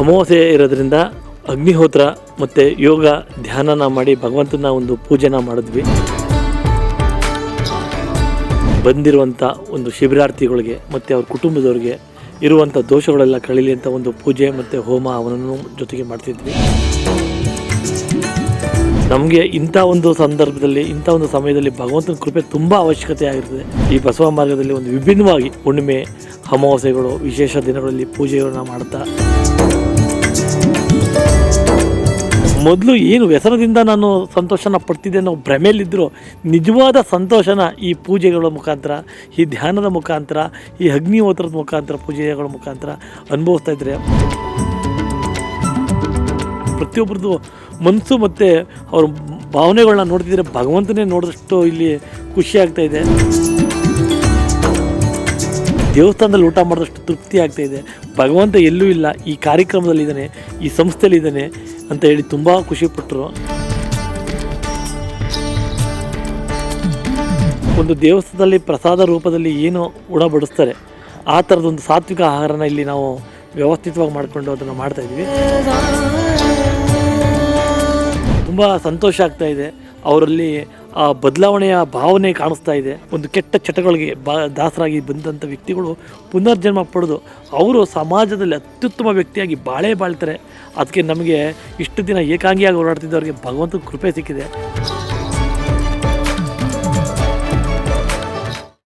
ಅಮಾವಾಸ್ಯೆ ಇರೋದ್ರಿಂದ ಅಗ್ನಿಹೋತ್ರ ಮತ್ತು ಯೋಗ ಧ್ಯಾನನ ಮಾಡಿ ಭಗವಂತನ ಒಂದು ಪೂಜೆನ ಮಾಡಿದ್ವಿ. ಬಂದಿರುವಂಥ ಒಂದು ಶಿಬಿರಾರ್ಥಿಗಳಿಗೆ ಮತ್ತು ಅವ್ರ ಕುಟುಂಬದವ್ರಿಗೆ ಇರುವಂಥ ದೋಷಗಳೆಲ್ಲ ಕಳೀಲಿ ಅಂತ ಒಂದು ಪೂಜೆ ಮತ್ತು ಹೋಮ ಅವನನ್ನು ಜೊತೆಗೆ ಮಾಡ್ತಿದ್ವಿ. ನಮಗೆ ಇಂಥ ಒಂದು ಸಂದರ್ಭದಲ್ಲಿ, ಇಂಥ ಒಂದು ಸಮಯದಲ್ಲಿ ಭಗವಂತನ ಕೃಪೆ ತುಂಬ ಅವಶ್ಯಕತೆ ಆಗಿರ್ತದೆ. ಈ ಬಸವ ಮಾರ್ಗದಲ್ಲಿ ಒಂದು ವಿಭಿನ್ನವಾಗಿ ಹುಣ್ಣಿಮೆ, ಅಮಾವಾಸ್ಯೆಗಳು, ವಿಶೇಷ ದಿನಗಳಲ್ಲಿ ಪೂಜೆಗಳನ್ನ ಮಾಡ್ತಾ ಮೊದಲು ಏನು ವ್ಯಸನದಿಂದ ನಾನು ಸಂತೋಷನ ಪಡ್ತಿದ್ದೆ ಅನ್ನೋ ಭ್ರಮೆಯಲ್ಲಿದ್ದರೂ ನಿಜವಾದ ಸಂತೋಷನ ಈ ಪೂಜೆಗಳ ಮುಖಾಂತರ, ಈ ಧ್ಯಾನದ ಮುಖಾಂತರ, ಈ ಅಗ್ನಿಹೋತ್ರದ ಮುಖಾಂತರ, ಪೂಜೆಗಳ ಮುಖಾಂತರ ಅನುಭವಿಸ್ತಾ ಇದ್ದರೆ ಪ್ರತಿಯೊಬ್ಬರದ್ದು ಮನಸ್ಸು ಮತ್ತು ಅವ್ರ ಭಾವನೆಗಳನ್ನ ನೋಡ್ತಿದ್ರೆ ಭಗವಂತನೇ ನೋಡಿದಷ್ಟು ಇಲ್ಲಿ ಖುಷಿ ಇದೆ. ದೇವಸ್ಥಾನದಲ್ಲಿ ಊಟ ಮಾಡಿದಷ್ಟು ತೃಪ್ತಿ ಆಗ್ತಾ ಇದೆ. ಭಗವಂತ ಎಲ್ಲೂ ಇಲ್ಲ. ಈ ಕಾರ್ಯಕ್ರಮದಲ್ಲಿ ಇದ್ದಾನೆ, ಈ ಸಂಸ್ಥೆಯಲ್ಲಿದ್ದಾನೆ ಅಂತ ಹೇಳಿ ತುಂಬ ಖುಷಿಪಟ್ಟರು ಒಂದು ದೇವಸ್ಥಾನದಲ್ಲಿ ಪ್ರಸಾದ ರೂಪದಲ್ಲಿ ಏನು ಉಣ ಬಡಿಸ್ತಾರೆ, ಆ ಥರದೊಂದು ಸಾತ್ವಿಕ ಆಹಾರನ ಇಲ್ಲಿ ನಾವು ವ್ಯವಸ್ಥಿತವಾಗಿ ಮಾಡಿಕೊಂಡು ಅದನ್ನು ಮಾಡ್ತಾ ಇದ್ವಿ ತುಂಬ ಸಂತೋಷ ಆಗ್ತಾ ಇದೆ. ಅವರಲ್ಲಿ ಆ ಬದಲಾವಣೆಯ ಭಾವನೆ ಕಾಣಿಸ್ತಾ ಇದೆ. ಒಂದು ಕೆಟ್ಟ ಚಟಗಳಿಗೆ ಬಾ, ದಾಸರಾಗಿ ಬಂದಂಥ ವ್ಯಕ್ತಿಗಳು ಪುನರ್ಜನ್ಮ ಪಡೆದು ಅವರು ಸಮಾಜದಲ್ಲಿ ಅತ್ಯುತ್ತಮ ವ್ಯಕ್ತಿಯಾಗಿ ಬಾಳೆ ಬಾಳ್ತಾರೆ. ಅದಕ್ಕೆ ನಮಗೆ ಇಷ್ಟು ದಿನ ಏಕಾಂಗಿಯಾಗಿ ಓಡಾಡ್ತಿದ್ದವರಿಗೆ ಭಗವಂತನ ಕೃಪೆ ಸಿಕ್ಕಿದೆ.